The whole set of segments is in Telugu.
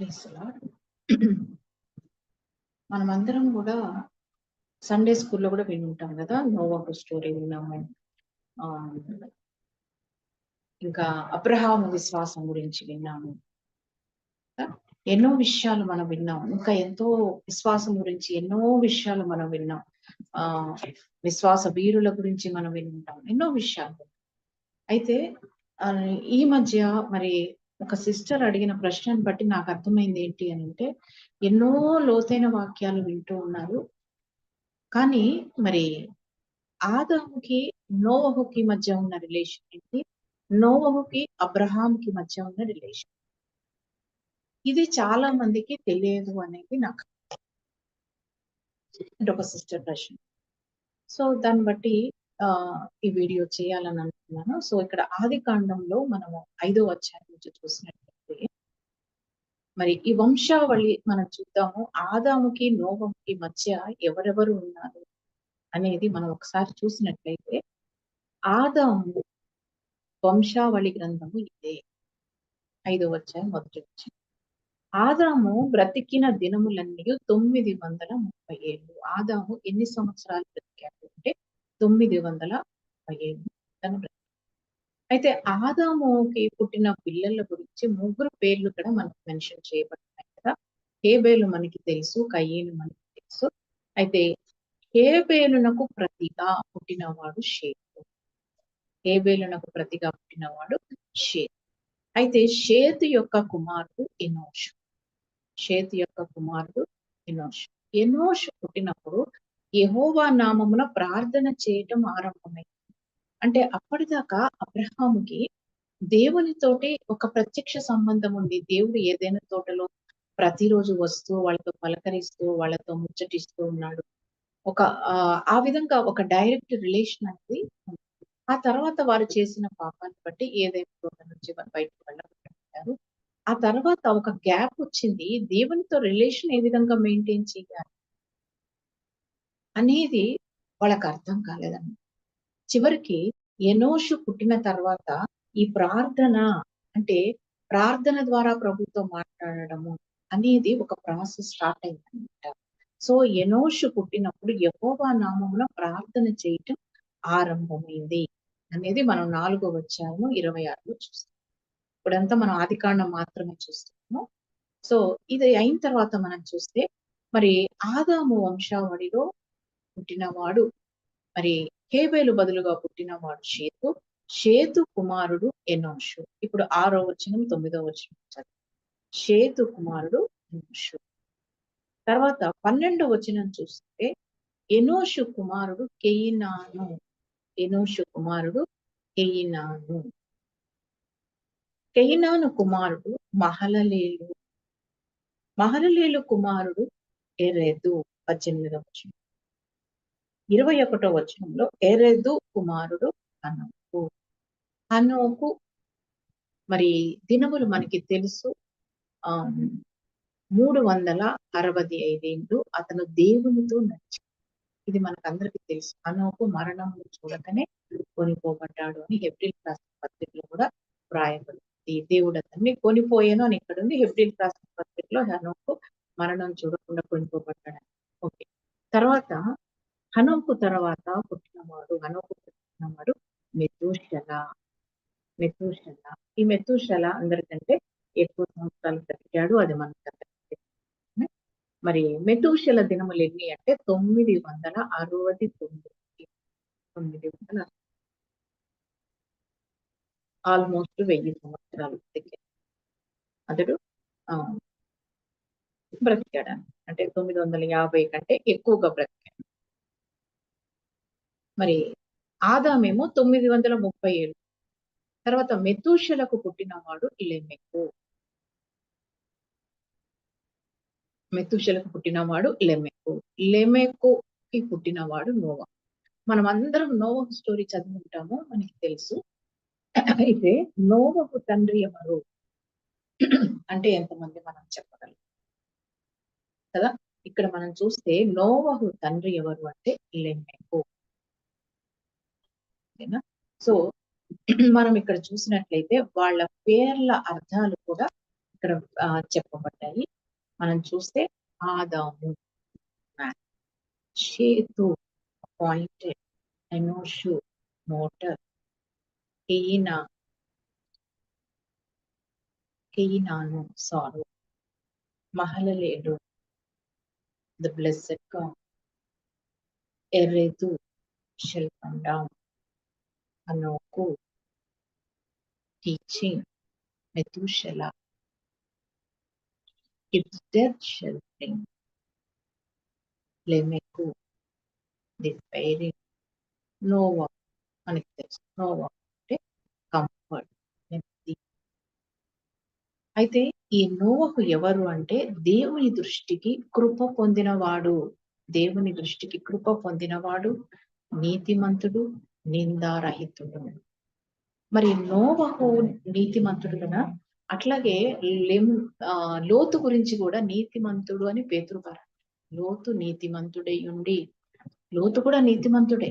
మనం మనమందరం కూడా సండే స్కూల్లో కూడా విని ఉంటాం కదా నోవాకు స్టోరీ విన్నాము ఇంకా అబ్రహాము విశ్వాసం గురించి విన్నాము. ఎన్నో విషయాలు మనం విన్నాం. ఇంకా ఎంతో విశ్వాసం గురించి ఎన్నో విషయాలు మనం విన్నాం. ఆ విశ్వాస వీరుల గురించి మనం విని ఉంటాం. ఎన్నో విషయాలు. అయితే ఈ మధ్య మరి ఒక సిస్టర్ అడిగిన ప్రశ్నను బట్టి నాకు అర్థమైంది ఏంటి అని అంటే ఎన్నో లోతైన వాక్యాలు వింటూ ఉన్నారు. కానీ మరి ఆదాముకి నోవహుకి మధ్య ఉన్న రిలేషన్ ఏంటి? నోవహుకి అబ్రహాంకి మధ్య ఉన్న రిలేషన్. ఇది చాలా మందికి తెలియదు అనేది నాకు అంటే ఒక సిస్టర్ ప్రశ్న. సో దాన్ని బట్టి ఈ వీడియో చేయాలని అనుకున్నాను. సో ఇక్కడ ఆది కాండంలో మనము ఐదో అధ్యాయం నుంచి చూసినట్లయితే మరి ఈ వంశావళి మనం చూద్దాము. ఆదాముకి నోవముకి మధ్య ఎవరెవరు ఉన్నారు అనేది మనం ఒకసారి చూసినట్లయితే ఆదాము వంశావళి గ్రంథము ఇదే. ఐదో అధ్యాయం మొదటి వచ్చింది ఆదాము బ్రతికిన దినములన్నీ తొమ్మిది వందల ముప్పై ఏళ్ళు ఆదాము ఎన్ని సంవత్సరాలు బ్రతికాడు? తొమ్మిది వందల ఐదు అయితే ఆదాముకి పుట్టిన పిల్లల గురించి ముగ్గురు పేర్లు కూడా మనకు మెన్షన్ చేయబడుతున్నాయి కదా. హేబేలు మనకి తెలుసు కయ్యేలు మనకి తెలుసు. అయితే హేబేలునకు ప్రతిగా పుట్టినవాడు షేతు. హేబేలునకు ప్రతిగా పుట్టినవాడు షేతు. అయితే షేతు యొక్క కుమారుడు ఎనోష్. షేతు యొక్క కుమారుడు ఎనోష్. ఎనోష్ పుట్టినప్పుడు యహోవా నామమున ప్రార్థన చేయటం ఆరంభమైంది. అంటే అప్పటిదాకా అబ్రహాముకి దేవునితోటి ఒక ప్రత్యక్ష సంబంధం ఉంది. దేవుడు ఏదైనా తోటలో ప్రతిరోజు వస్తూ వాళ్ళతో పలకరిస్తూ వాళ్ళతో ముచ్చటిస్తూ ఉన్నాడు. ఒక ఆ, విధంగా ఒక డైరెక్ట్ రిలేషన్ అనేది ఆ తర్వాత వారు చేసిన పాపాన్ని బట్టి ఏదైనా తోట నుంచి బయటకు వెళ్ళగొట్టారు ఆ తర్వాత ఒక గ్యాప్ వచ్చింది. దేవునితో రిలేషన్ ఏ విధంగా మెయింటైన్ చేయాలి? అనేది వాళ్ళకి అర్థం కాలేదన్నమాట చివరికి ఎనోషు పుట్టిన తర్వాత ఈ ప్రార్థన అంటే ప్రార్థన ద్వారా ప్రభుత్వం మాట్లాడము అనేది ఒక ప్రాసెస్ స్టార్ట్ అయిందనమాట సో ఎనోషు పుట్టినప్పుడు యహోవా నామమున ప్రార్థన చేయటం ఆరంభమైంది అనేది మనం నాలుగో వచ్చాము ఇరవై ఆరులో చూస్తాం. ఇప్పుడంతా మనం ఆదికాండం మాత్రమే చూస్తున్నాము. సో ఇది అయిన తర్వాత మనం చూస్తే మరి ఆదాము వంశావళిలో పుట్టినవాడు. మరి హేబేలు బదులుగా పుట్టినవాడు షేతు. షేతు కుమారుడు ఎనోషు. ఇప్పుడు ఆరో వచనం తొమ్మిదో వచనం చదువు. షేతు కుమారుడు ఎనోషు. తర్వాత పన్నెండో వచనం చూస్తే ఎనోషు కుమారుడు కెయినాను. ఎనోషు కుమారుడు కెయినాను. కెయినాను కుమారుడు మహలలేలు. మహలలేలు కుమారుడు ఎరెదు. పద్దెనిమిదవ వచనం. ఇరవై ఒకటో వచనంలో ఎరెదు కుమారుడు హనోకు. హనోకు మరి దినములు మనకి తెలుసు. ఆ మూడు వందల అరవై ఐదేళ్ళు అతను దేవునితో నడిచి ఇది మనకు అందరికీ తెలుసు. హనోకు మరణం చూడకనే కొనిపోబడ్డాడు అని హెబ్రిల్ రాసిన పత్రికలో కూడా వ్రాయబడింది. దేవుడు అతన్ని కొనిపోయాను అని ఇక్కడ ఉంది. హెబ్రిల్ రాసిన పత్రికలో హనోకు మరణం చూడకుండా కొనిపోబడ్డాడు. ఓకే. తర్వాత హనోకు తర్వాత పుట్టినవాడు హనోకు పుట్టినవాడు మెతూషల మెతూషల ఈ మెతూషల అందరికంటే ఎక్కువ సంవత్సరాలు బ్రతికాడు అది మనకు మరి మెతూషల దినములు ఎన్ని అంటే తొమ్మిది వందల అరవై తొమ్మిది తొమ్మిది వందల ఆల్మోస్ట్ వెయ్యి సంవత్సరాలు బ్రతికాడు అతడు ఆ, బ్రతికాడు అంటే తొమ్మిది వందల యాభై కంటే ఎక్కువగా బ్రతికాడు మరి ఆదామేమో తొమ్మిది వందల ముప్పై ఏడు. తర్వాత మెతూషలకు పుట్టినవాడు లెమెకు మెతూషలకు పుట్టినవాడు లెమెకు లెమెకుకి పుట్టినవాడు నోవా. మనం అందరం నోవా స్టోరీ చదువుకుంటాము మనకి తెలుసు. అయితే నోవకు తండ్రి ఎవరు? అంటే ఎంతమంది మనం చెప్పగలం? కదా? ఇక్కడ మనం చూస్తే నోవహు తండ్రి ఎవరు అంటే లెమెకు సో మనం ఇక్కడ చూసినట్లయితే వాళ్ళ పేర్ల అర్థాలు కూడా ఇక్కడ చెప్పబడ్డాయి మనం చూస్తే ఆదాము చేతు అపాయింటెడ్ ఎనోషు మోటర్ కేయినా కెయినాను సారు మహలలేడు ద బ్లెస్సెడ్గా ఎర్రెదు shall. Anoku, teaching, Methuselah, its death shall bring. Lemeku, despairing, Noah, మనకి తెలుసు నోవా అంటే కంఫర్ట్ నెమ్మది అయితే ఈ నోవకు ఎవరు అంటే దేవుని దృష్టికి కృప పొందినవాడు దేవుని దృష్టికి కృప పొందినవాడు నీతిమంతుడు నిందారహితుడు మరి నోవహు నీతిమంతుడు కదా అట్లాగే లెమ్ లోతు గురించి కూడా నీతిమంతుడు అని పేతురు గారు లోతు నీతిమంతుడై ఉండి లోతు కూడా నీతిమంతుడే.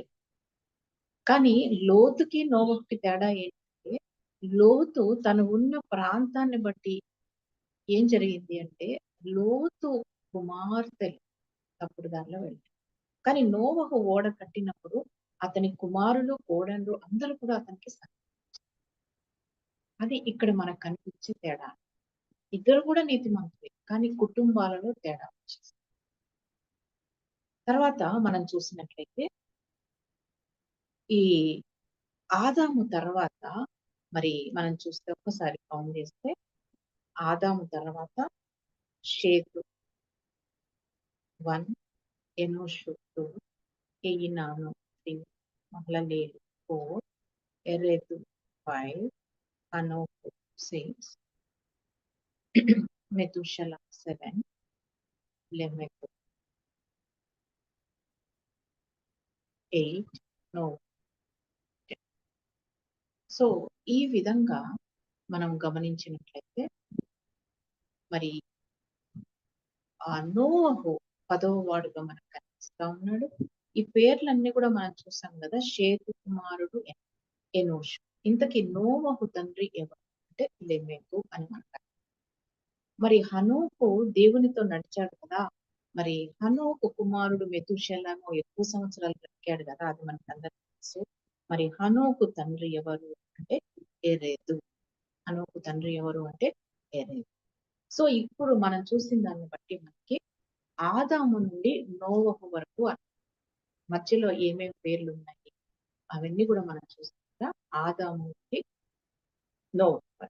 కానీ లోతుకి నోవహుకి తేడా ఏంటంటే లోతు తను ఉన్న ప్రాంతాన్ని బట్టి ఏం జరిగింది అంటే లోతు కుమార్తె తప్పుడు దారిలో వెళ్ళారు. కానీ నోవహు ఓడ కట్టినప్పుడు అతని కుమారులు కోడళ్ళు అందరూ కూడా అతనికి అది ఇక్కడ మనకు కనిపించే తేడా. ఇద్దరు కూడా నీతిమంతులే కానీ కుటుంబాలలో తేడా వచ్చేసి తర్వాత మనం చూసినట్లయితే ఈ ఆదాము తర్వాత మరి మనం చూస్తే ఒక్కసారి కౌంట్ చేస్తే ఆదాము తర్వాత షేతు వన్ ఎనోషు టూ ఎయినాను త్రీ మహలలేలు ఫోర్ ఎరెదు ఫైవ్ అనోకు సిక్స్ మెతుషల సెవెన్ లెమెకు ఎయిట్ నో సో ఈ విధంగా మనం గమనించినట్లయితే మరి ఆ నోవహు పదవ వాడుగా మనకు కనిపిస్తా ఉన్నాడు. ఈ పేర్లన్నీ కూడా మనం చూసాం కదా షేతు కుమారుడు ఎనోష్. ఇంతకీ నోవహు తండ్రి ఎవరు? అంటే లెమెకు అని అంటారు మరి హనోకు దేవునితో నడిచాడు కదా మరి హనోకు కుమారుడు మెతుషెలను ఎక్కువ సంవత్సరాలు బ్రతికాడు కదా అది మనకు అందరికీ తెలుసు. మరి హనోకు తండ్రి ఎవరు అంటే ఎరేదు. హనోకు తండ్రి ఎవరు అంటే ఎరేదు. సో ఇప్పుడు మనం చూసిన దాన్ని బట్టి మనకి ఆదాము నుండి నోవహు వరకు మధ్యలో ఏమేమి పేర్లు ఉన్నాయి? అవన్నీ కూడా మనం చూస్తాం ఆదాముకి నోవహు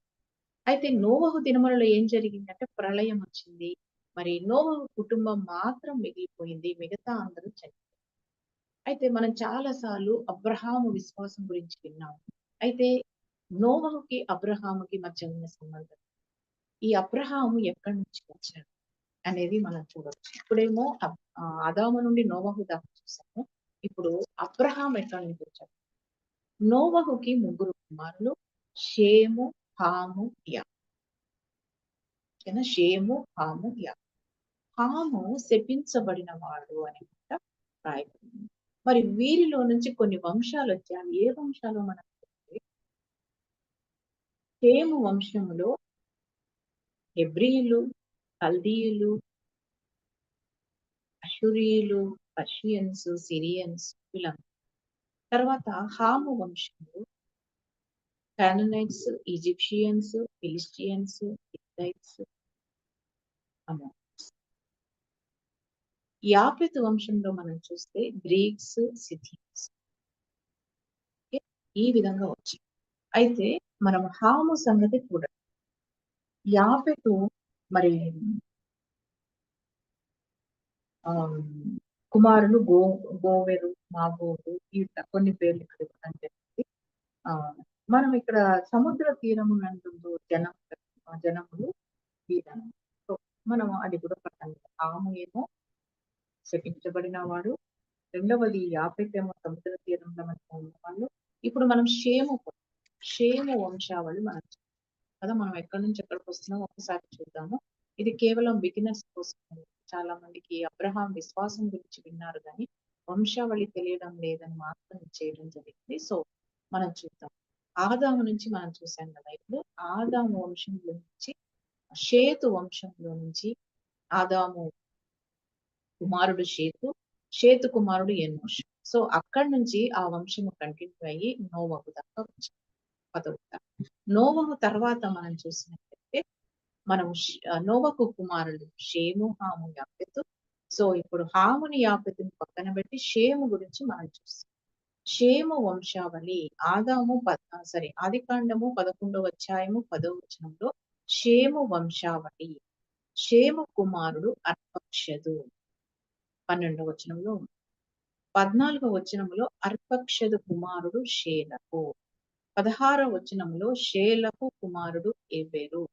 అయితే నోవహు దినములలో ఏం జరిగిందంటే ప్రళయం వచ్చింది. మరి నోవహు కుటుంబం మాత్రం మిగిలిపోయింది. మిగతా అందరూ చనిపోయారు. అయితే మనం చాలాసార్లు అబ్రహాము విశ్వాసం గురించి విన్నాము అయితే నోవహుకి అబ్రహాముకి మధ్య ఉన్న సంబంధం? ఈ అబ్రహాము ఎక్కడి నుంచి వచ్చాడు? అనేది మనం చూడవచ్చు ఇప్పుడేమో అదాము నుండి నోవహు దాకా చూసాము. ఇప్పుడు అబ్రహాం ఎట్లా నుంచి వచ్చాడు నోవహుకి ముగ్గురు కుమారులు షేము హాము యా. షేము హాము యా. హాము శపించబడిన వాడు అని రాయబడింది. మరి వీరిలో నుంచి కొన్ని వంశాలు వచ్చాయి. ఏ వంశాలు మనం షేము వంశములో హెబ్రియులు కల్దీయులు అషురియులు పర్షియన్స్ సిరియన్స్ తర్వాత హాము వంశంలో Canaanites Egyptians Philistines Hittites Japheth వంశంలో మనం చూస్తే గ్రీక్స్ సిథియన్స్ ఈ విధంగా వచ్చాయి అయితే మనం హాము సంగతి చూడండి యాపెతు మరి కుమారులు గో గోవెరు మాగోరు ఇట్లా కొన్ని పేర్లు ఇక్కడ ఇవ్వడం జరిగింది. ఆ మనం ఇక్కడ సముద్ర తీరము నందు జనం జనములు వీరను మనం అది కూడా పట్టాలి ఆమె ఏమో శపించబడిన వాడు. రెండవది యాపెట్టేమో సముద్ర తీరంలో మనకు ఉన్నవాళ్ళు ఇప్పుడు మనం షేము షేము వంశావళి మనం కదా మనం ఎక్కడి నుంచి ఎక్కడికి వస్తున్నాం ఒకసారి చూద్దాము. ఇది కేవలం బిగినర్స్ కోసం చాలా మందికి అబ్రహాం విశ్వాసం గురించి విన్నారు కానీ వంశావళి తెలియడం లేదని మాత్రం చేయడం జరిగింది. సో మనం చూద్దాం. ఆదాము నుంచి మనం చూసాం కదా ఇప్పుడు ఆదాము వంశంలో నుంచి షేతు వంశంలో నుంచి ఆదాము కుమారుడు షేతు షేతు కుమారుడు ఎన్నోషు సో అక్కడి నుంచి ఆ వంశము కంటిన్యూ అయ్యి నోవకు దాకా వచ్చింది పదవ నోవహు తర్వాత మనం చూసినట్లయితే మనం నోవకు కుమారుడు షేము హాము యాపెతు. సో ఇప్పుడు హాముని యాపెతుని పక్కన పెట్టి షేము గురించి మనం చూస్తాం. షేము వంశావళి ఆదాము పద సారీ ఆదికాండము పదకొండవ అధ్యాయము పదవ వచనంలో షేము వంశావళి షేము కుమారుడు అర్పక్షదు. పన్నెండవ వచనంలో పద్నాలుగవ వచనంలో అర్పక్షదు కుమారుడు షేలకు. పదహార వచనంలో షేలకు కుమారుడు ఏబేరు.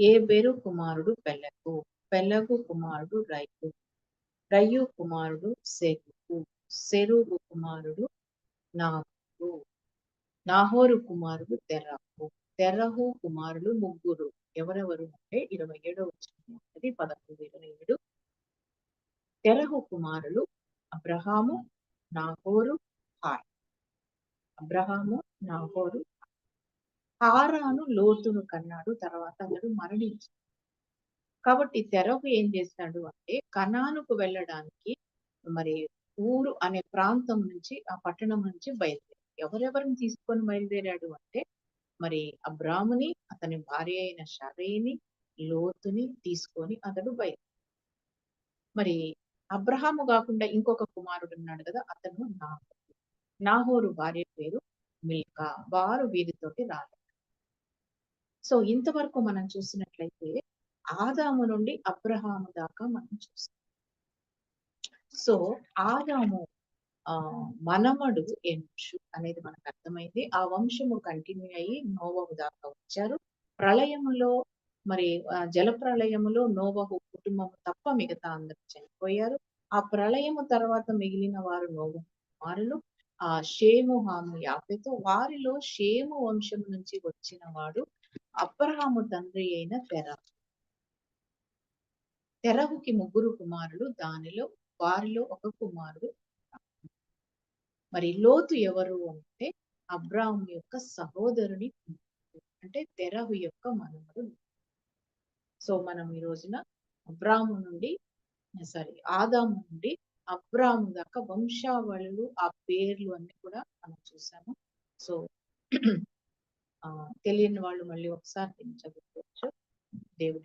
ఏబేరు కుమారుడు పెళ్ళకు పెళ్ళగు కుమారుడు రైతు రయ్యు కుమారుడు సెరుగు. సెరుగు కుమారుడు నాగు నాహోరు కుమారుడు తెరహు. తెరహు కుమారుడు ముగ్గురు. ఎవరెవరు అంటే ఇరవై ఏడవ వచ్చినది పదకొండు ఇరవై ఏడు. తెరహు కుమారులు అబ్రహాము నాహోరు హాయ్. అబ్రహాము నాహోరు హారాను లోతును కన్నాడు. తర్వాత అతడు మరణించాడు. కాబట్టి తెరకు ఏం చేస్తాడు అంటే కనానుకు వెళ్ళడానికి మరి ఊరు అనే ప్రాంతం నుంచి ఆ పట్టణం నుంచి బయలుదేరాడు. ఎవరెవరిని తీసుకొని బయలుదేరాడు అంటే మరి అబ్రాముని అతని భార్య అయిన షరేని లోతుని తీసుకొని అతడు బయలు మరి అబ్రహాము కాకుండా ఇంకొక కుమారుడు ఉన్నాడు కదా అతను నాకు నాహోరు భార్య పేరు మిల్కా వారు వీరితోటి రాలేదు. సో ఇంతవరకు మనం చూసినట్లయితే ఆదాము నుండి అబ్రహాము దాకా మనం చూస్తాం. సో ఆదాము ఆ మనమడు ఎనుషు అనేది మనకు అర్థమైంది. ఆ వంశము కంటిన్యూ అయ్యి నోవహు దాకా వచ్చారు. ప్రళయములో మరి జల ప్రళయములో నోవహు కుటుంబం తప్ప మిగతా అందరూ చనిపోయారు. ఆ ప్రళయము తర్వాత మిగిలిన వారు నోవహు కుమారులు. ఆ షేము హాము యాపెతో వారిలో షేము వంశం నుంచి వచ్చిన వాడు అబ్రహాము తండ్రి అయిన తెరహు తెరహుకి ముగ్గురు కుమారులు దానిలో వారిలో ఒక కుమారుడు. మరి లోతు ఎవరు అంటే అబ్రాహం యొక్క సహోదరుని అంటే తెరహు యొక్క మనముడు సో మనం ఈ రోజున అబ్రాహము నుండి సారీ ఆదాము నుండి అబ్రాము దాకా వంశావళులు ఆ పేర్లు అన్ని కూడా మనం చూసాము. సో తెలియని వాళ్ళు మళ్ళీ ఒకసారి చదువుకోవచ్చు. దేవుడి